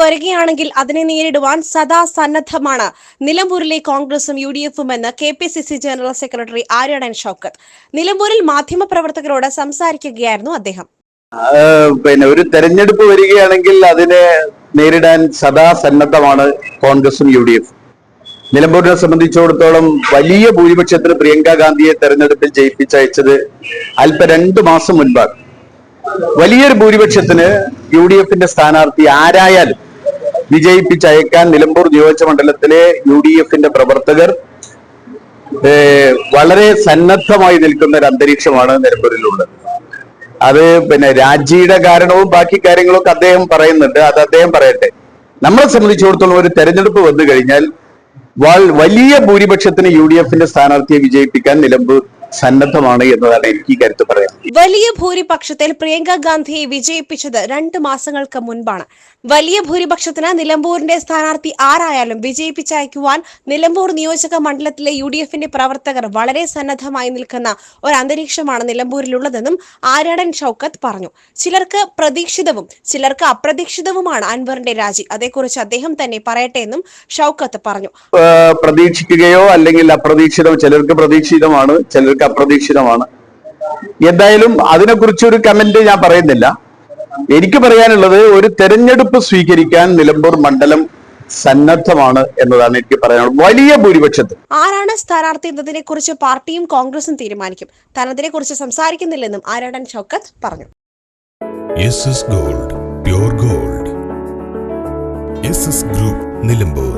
വരികയാണെങ്കിൽ അതിനെ നേരിടുവാൻ സദാ സന്നദ്ധമാണ്. നിലമ്പൂരിലെ കോൺഗ്രസും യു ഡി എഫും എന്ന് K P C C general secretary Aryadan Shoukath. നിലമ്പൂരിൽ മാധ്യമപ്രവർത്തകരോട് സംസാരിക്കുകയായിരുന്നു അദ്ദേഹം. പിന്നെ ഒരു തെരഞ്ഞെടുപ്പ് വരികയാണെങ്കിൽ അതിനെ നേരിടാൻ സദാ സന്നദ്ധമാണ് കോൺഗ്രസും യു ഡി എഫും നിലമ്പൂരിനെ സംബന്ധിച്ചിടത്തോളം വലിയ ഭൂരിപക്ഷത്തിന് പ്രിയങ്ക ഗാന്ധിയെ തെരഞ്ഞെടുപ്പിൽ ജയിപ്പിച്ചയച്ചത് അല്പ രണ്ടു മാസം മുൻപാണ്. വലിയൊരു ഭൂരിപക്ഷത്തിന് യു ഡി എഫിന്റെ സ്ഥാനാർത്ഥി ആരായാലും വിജയിപ്പിച്ചയക്കാൻ നിലമ്പൂർ നിയോജക മണ്ഡലത്തിലെ യു ഡി എഫിന്റെ പ്രവർത്തകർ വളരെ സന്നദ്ധമായി നിൽക്കുന്ന ഒരു അന്തരീക്ഷമാണ് നിലമ്പൂരിലുള്ളത്. അത് പിന്നെ രാജിയുടെ കാരണവും ബാക്കി കാര്യങ്ങളൊക്കെ അദ്ദേഹം പറയുന്നുണ്ട്. അത് അദ്ദേഹം പറയട്ടെ. നമ്മളെ സംബന്ധിച്ചിടത്തോളം ഒരു തെരഞ്ഞെടുപ്പ് വന്നു കഴിഞ്ഞാൽ വലിയ ഭൂരിപക്ഷത്തിന് യു ഡി എഫിന്റെ സ്ഥാനാർത്ഥിയെ വിജയിപ്പിക്കാൻ നിലമ്പൂർ സന്നദ്ധമാണ് എന്നതാണ് എനിക്ക് കരുത്ത് പറയാൻ വലിയ ഭൂരിപക്ഷത്തിൽ പ്രിയങ്ക ഗാന്ധിയെ വിജയിപ്പിച്ചത് രണ്ട് മാസങ്ങൾക്ക് മുൻപാണ്. വലിയ ഭൂരിപക്ഷത്തിന് നിലമ്പൂരിന്റെ സ്ഥാനാർത്ഥി ആരായാലും വിജയിപ്പിച്ചയക്കുവാൻ നിലമ്പൂർ നിയോജക മണ്ഡലത്തിലെ യു ഡി എഫിന്റെ പ്രവർത്തകർ വളരെ സന്നദ്ധമായി നിൽക്കുന്ന ഒരു അന്തരീക്ഷമാണ് നിലമ്പൂരിലുള്ളതെന്നും ആര്യാടൻ ഷൌക്കത്ത് പറഞ്ഞു. ചിലർക്ക് പ്രതീക്ഷിതവും ചിലർക്ക് അപ്രതീക്ഷിതവുമാണ് അൻവറിന്റെ രാജി. അതേക്കുറിച്ച് അദ്ദേഹം തന്നെ പറയട്ടെ എന്നും ഷൌക്കത്ത് പറഞ്ഞു. പ്രതീക്ഷിക്കുകയോ അല്ലെങ്കിൽ അപ്രതീക്ഷിതം ചിലർക്ക് പ്രതീക്ഷിതമാണ് ചിലർക്ക് അപ്രതീക്ഷിതമാണ്. എന്തായാലും അതിനെക്കുറിച്ച് ഒരു കമന്റ് ഞാൻ പറയുന്നില്ല. എനിക്ക് പറയാനുള്ളത് ഒരു തെരഞ്ഞെടുപ്പ് സ്വീകരിക്കാൻ നിലമ്പൂർ മണ്ഡലം സന്നദ്ധമാണ് എന്നതാണ് എനിക്ക് പറയാനുള്ളത്. വലിയ ഭൂരിപക്ഷത്തിൽ. ആരാണ് സ്ഥാനാർത്ഥി എന്നതിനെ കുറിച്ച് പാർട്ടിയും കോൺഗ്രസും തീരുമാനിക്കും. താൻ അതിനെക്കുറിച്ച് സംസാരിക്കുന്നില്ലെന്നും ആരാടൻ ഷൗക്കത്ത് പറഞ്ഞു. Gold pure gold group Nilambur